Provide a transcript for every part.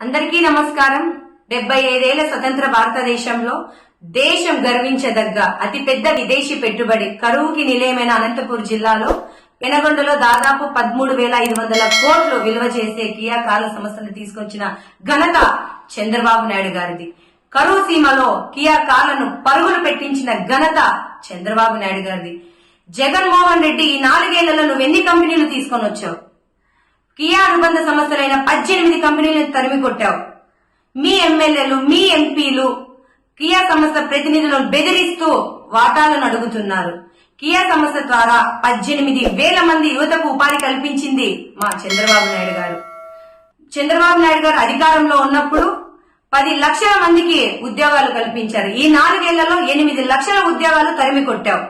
అందరికీ నమస్కారం. డెబ్బై ఐదేళ్ళ స్వతంత్ర భారతదేశంలో దేశం గర్వించదగ్గ అతిపెద్ద విదేశీ పెట్టుబడి కరువుకి నిలయమైన అనంతపూర్ జిల్లాలో పెనగొండలో దాదాపు పదమూడు వేల ఐదు వందల కోట్లు విలువ చేసే కియా కార్ల సంస్థను తీసుకొచ్చిన ఘనత చంద్రబాబు నాయుడు గారిది. కరువు సీమలో కియా కాలను పరుగులు పెట్టించిన ఘనత చంద్రబాబు నాయుడు గారిది. జగన్మోహన్ రెడ్డి ఈ నాలుగేళ్ళలో నువ్వు ఎన్ని కంపెనీలు తీసుకొని వచ్చావు కియా అనుబంధ సంస్థలైన పద్దెనిమిది కంపెనీలను తరిమి కొట్టావు. మీ ఎమ్మెల్యేలు మీ ఎంపీలు కియా సంస్థ ప్రతినిధులను బెదిరిస్తూ వాటాలను అడుగుతున్నారు. కియా సంస్థ ద్వారా పద్దెనిమిది వేల మంది యువతకు ఉపాధి కల్పించింది మా చంద్రబాబు నాయుడు గారు. చంద్రబాబు నాయుడు గారు అధికారంలో ఉన్నప్పుడు పది లక్షల మందికి ఉద్యోగాలు కల్పించారు. ఈ నాలుగేళ్ళలో ఎనిమిది లక్షల ఉద్యోగాలు తరిమి కొట్టావు.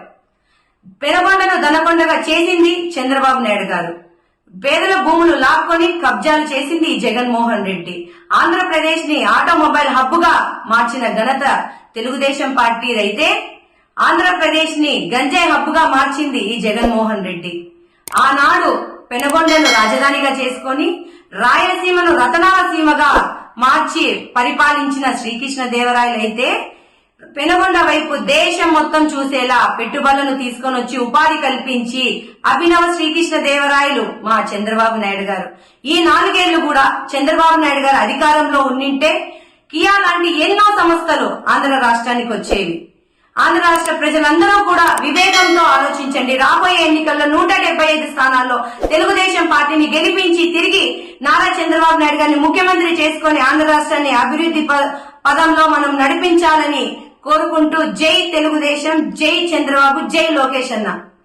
పెనగొండను దనకొండగా చేసింది చంద్రబాబు నాయుడు గారు. పేదల భూములు లాక్కొని కబ్జాలు చేసింది జగన్మోహన్ రెడ్డి. ఆంధ్రప్రదేశ్ని ఆటోమొబైల్ హబ్గా మార్చిన ఘనత తెలుగుదేశం పార్టీ అయితే ఆంధ్రప్రదేశ్ని గంజాయి హబ్గా మార్చింది ఈ జగన్మోహన్ రెడ్డి. ఆనాడు పెనగొండను రాజధానిగా చేసుకొని రాయలసీమను రతనాల సీమగా మార్చి పరిపాలించిన శ్రీకృష్ణ దేవరాయలు అయితే పెనుగొండ వైపు దేశం మొత్తం చూసేలా పెట్టుబడులను తీసుకొని వచ్చి ఉపాధి కల్పించి అభినవ శ్రీకృష్ణ దేవరాయలు మా చంద్రబాబు నాయుడు గారు. ఈ నాలుగేళ్ళు కూడా చంద్రబాబు నాయుడు గారు అధికారంలో ఉండింటే కియా లాంటి ఎన్నో సంస్థలు ఆంధ్ర రాష్ట్రానికి వచ్చేవి. ఆంధ్ర రాష్ట్ర ప్రజలందరూ కూడా వివేకంతో ఆలోచించండి. రాబోయే ఎన్నికల్లో నూట డెబ్బై ఐదు స్థానాల్లో తెలుగుదేశం పార్టీని గెలిపించి తిరిగి నారా చంద్రబాబు నాయుడు గారిని ముఖ్యమంత్రి చేసుకొని ఆంధ్ర రాష్ట్రాన్ని అభివృద్ధి పదంలో మనం నడిపించాలని కోరుకుంటూ జై తెలుగుదేశం జై చంద్రబాబు జై లోకేష్ అన్న.